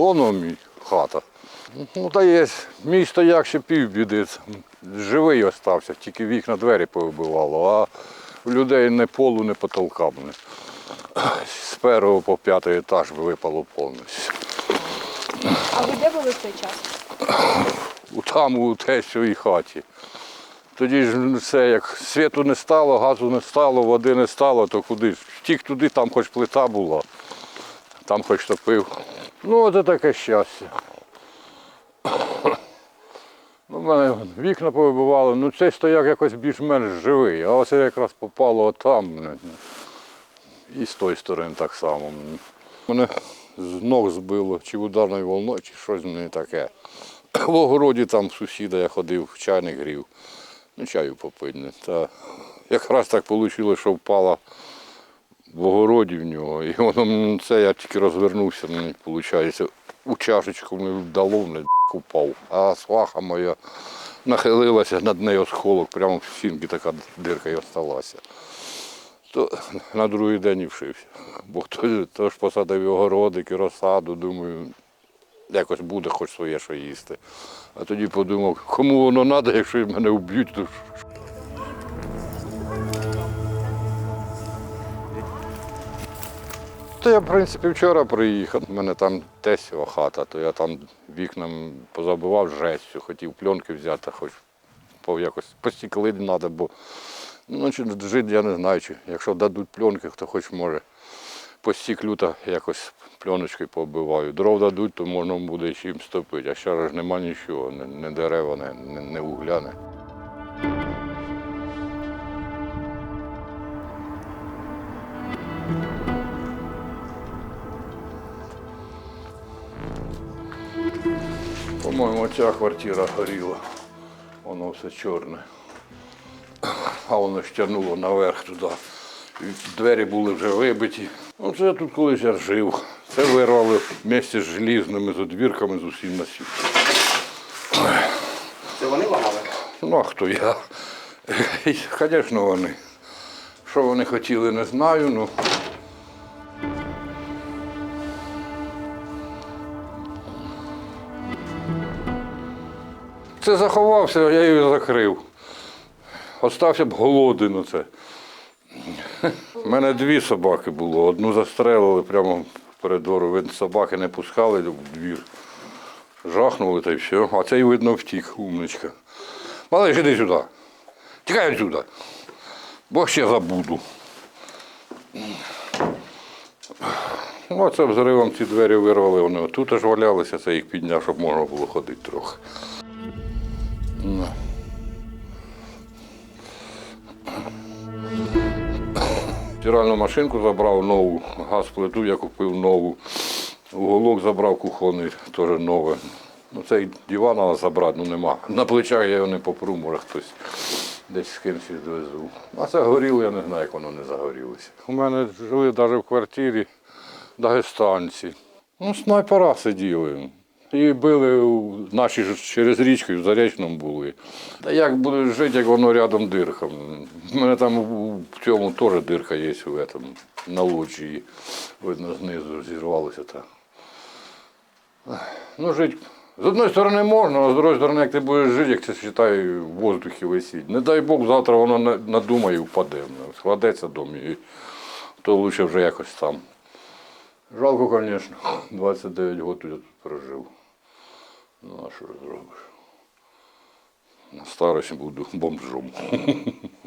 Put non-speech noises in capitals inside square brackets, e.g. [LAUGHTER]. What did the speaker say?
Воно мій хата. Ну та є, мій стояк ще півбіди. Живий остався, тільки вікна двері повибивало, а людей не полу, не потолка. мене. З першого по п'ятий етаж випало повністю. А ви де були в той час? Там у тещовій хаті. Тоді ж все, як світу не стало, газу не стало, води не стало, то куди ж? Втік туди, там хоч плита була, там хоч топив. Ну, от таке щастя. Ну, в мене вікна повибивали, ну цей стояк якось більш-менш живий, а ось якраз попало отам. І з тої сторони так само. Мене з ног збило, чи ударною волною, чи щось мені таке. В огороді там сусіда я ходив, чайник грів. Ну, чаю попити. Та якраз так вийшло, що впала в огороді в нього. І воно це я тільки розвернувся, мені виходить, у чашечку мені вдало, мене упав. А сваха моя нахилилася над нею осколок, прямо в стінки така дирка і осталася. То на другий день і вшився. Бо хто, то ж посадив огородик і розсаду, думаю, якось буде хоч своє, що їсти. А тоді подумав, кому воно треба, якщо мене вб'ють, то То я, в принципі, вчора приїхав, у мене там тесіва хата, то я там вікнам позабивав жестю, хотів пленки взяти, хоч якось постікли треба, бо ну, жити я не знаю, чи якщо дадуть пленки, хто хоч може. Постіклю та якось пленочкою побиваю. Дров дадуть, то можна буде чим стопити. А ще ж нема нічого, не дерева, не, не, не угляне. По-моєму, ця квартира горіла. Воно все чорне. А воно ж тягнуло наверх туди. Двері були вже вибиті. Ну, це я тут колись я жив. Це вирвали вместе з желізними, з одвірками, з усім на світі. Це вони ламали? Ну, а хто я? Звісно, вони. Що вони хотіли, не знаю. Ну. Це заховався, я її закрив. Остався б голодний на це. У мене дві собаки було. Одну застрелили прямо перед двором. Собаки не пускали в двір. Жахнули та й все. А цей, видно, втік, умничка. Малиш, іди сюди. Тікай сюди. Бо ще забуду. Ну, Оце взривом ці двері вирвали, вони отут аж валялися, це їх підняв, щоб можна було ходити трохи. Ну. Стиральну машинку забрав нову, газ плиту я купив нову. Уголок забрав кухонний, теж нове. Ну, цей диван треба забрати, ну нема. На плечах я його не попру, може хтось десь з кимось відвезу. А це горіло, я не знаю, як воно не загорілося. У мене жили навіть в квартирі дагестанці. Ну, снайпера сиділи. І били наші через річку в Заречному були. Та як будеш жити, як воно рядом дирка. У мене там в цьому теж дирка є в этом, на лоджії. Видно, знизу зірвалося так. Ну, жити. З одної сторони можна, а з іншої сторони, як ти будеш жити, як це вважай, в воздухі висіть. Не дай Бог, завтра воно надумає і впаде. Складеться дом, і то краще вже якось там. Жалко, звісно. 29 років я тут прожив. Ну, а що ж зробиш? На старості буду бомжом. [LAUGHS]